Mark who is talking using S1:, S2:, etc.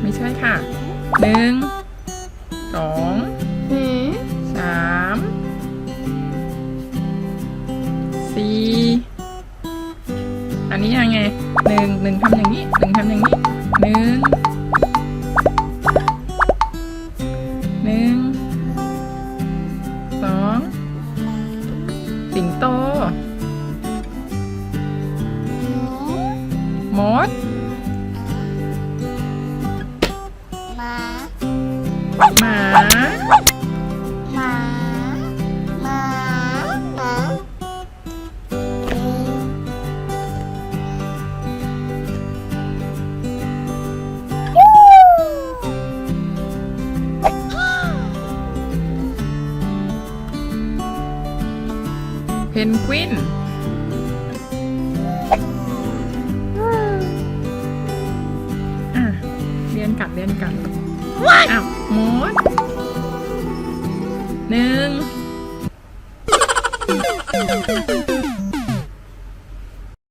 S1: ไม่ใช่ค่ะหนึ่งสองสามสี่อันนี้ยังไงหนึ่งหนึ่งทำอย่างนี้หนึ่งทำอย่างนี้หนึ่งหนึ่งสองสิงโต
S2: มู
S1: มด
S2: หมา
S1: หมา
S2: หมาหมาหมายู
S1: เพนกวิน อะเรียนกัดเรียนกัดอ้าวมดหนึ่ง